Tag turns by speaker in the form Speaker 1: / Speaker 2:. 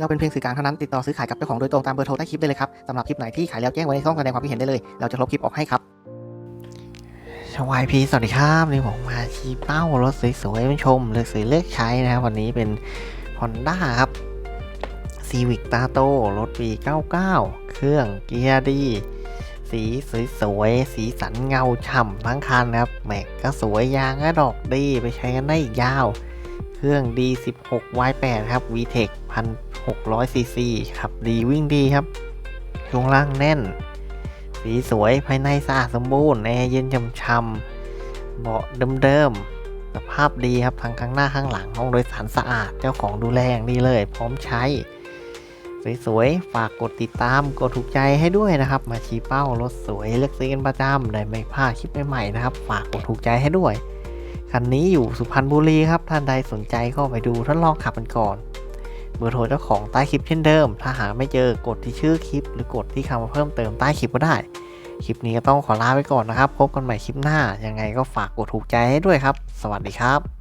Speaker 1: เราเป็นเพียงสื่อกลางเท่านั้นติดต่อซื้อขายกับเจ้าของโดยตรงตามเบอร์โทรใต้คลิปได้เลยครับสำหรับคลิปไหนที่ขายแล้วแจ้งไว้ในช่องแสดงความคิดเห็นได้เลย เราจะลบคลิปออกให้ครับชวายพีสวัสดีครับนี่ผมมาชี้เป้ารถสวยๆมาชมเลือกซื้อเลือกใช้นะครับวันนี้เป็น Honda ครับ Civic t a t o รถปี 99 เครื่องเกียร์ดีสีสวยๆ สีสันเงาฉ่ำทั้งคันนะครับ แม็กก็สวยยางก็ดอกดี ไปใช้กันได้อีกยาว เครื่อง D16 Y8 ครับ VTEC 1600 cc ครับดีวิ่งดีครับ ช่วงล่างแน่น สีสวยภายในสะอาดสมบูรณ์แอร์เย็นช่ำๆเบาะเดิมๆสภาพดีครับทั้งข้างหน้าข้างหลังห้องโดยสารสะอาดเจ้าของดูแลอย่างดีเลย พร้อมใช้ สวยๆ ฝากกดติดตามกดถูกใจให้ด้วยนะครับ มาชี้เป้ารถสวยเลือกซื้อกันประจำได้ไม่พลาดคลิปใหม่ๆนะครับ ฝากกดถูกใจให้ด้วยคันนี้อยู่สุพรรณบุรีครับ ท่านใดสนใจก็ไปดูทดลองขับกันก่อน บอร์โทรเจ้าของใต้คลิปเช่นเดิม ถ้าหาไม่เจอกดที่ชื่อคลิป หรือกดที่คำเพิ่มเติมใต้คลิปก็ได้ คลิปนี้ก็ต้องขอลาไปก่อนนะครับ พบกันใหม่คลิปหน้า ยังไงก็ฝากกดถูกใจให้ด้วยครับ สวัสดีครับ